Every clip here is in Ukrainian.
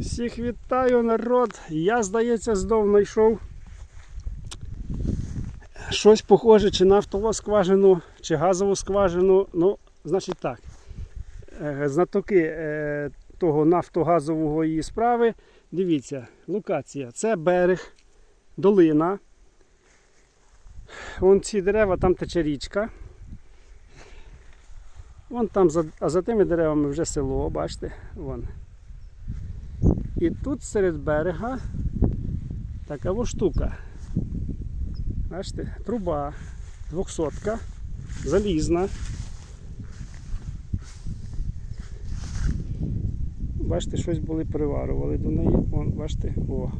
Всіх вітаю, народ. Я, здається, знов знайшов щось похоже, чи нафтову скважину, чи газову скважину. Ну, значить так. Е, Знатоки е, того нафтогазового її справи. Дивіться, локація. Це берег, долина. Вон ці дерева, там тече річка. Вон там, а за тими деревами вже село, бачите? Вон. І тут серед берега така во штука. Бачите, труба, двохсотка, залізна. Бачите, щось були приварували до неї. Вон, бачите, о,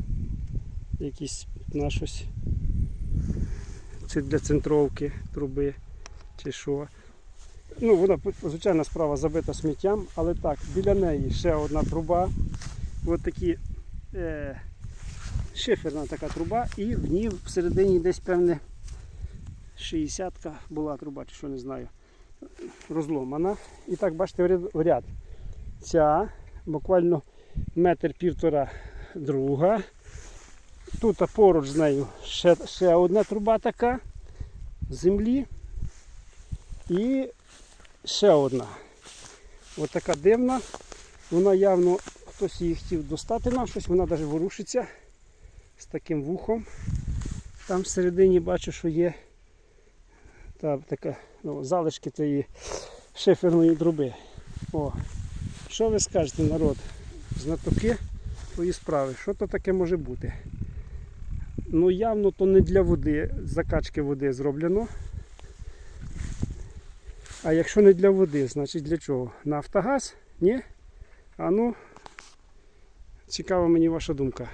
якісь на щось. Для центровки труби чи що. Ну, вона, звичайна справа забита сміттям, але так, біля неї ще одна труба. Ось такі е, шиферна така труба, і в ній всередині десь певне 60-ка була труба, чи що не знаю, розломана. І так, бачите, в ряд- Ця буквально метр півтора друга. Тут поруч з нею ще, ще одна труба така землі. І ще одна. Ось така дивна. Вона явно хтось її хотів достати нам щось, вона навіть ворушиться з таким вухом. Там всередині бачу, що є та, така, ну, залишки тієї шиферної труби. О, що ви скажете, народ? Знатоки твої справи. Що то таке може бути? Ну явно то не для води, закачки води зроблено. А якщо не для води, значить для чого? Нафтогаз? Ні? А ну, цікава мені ваша думка.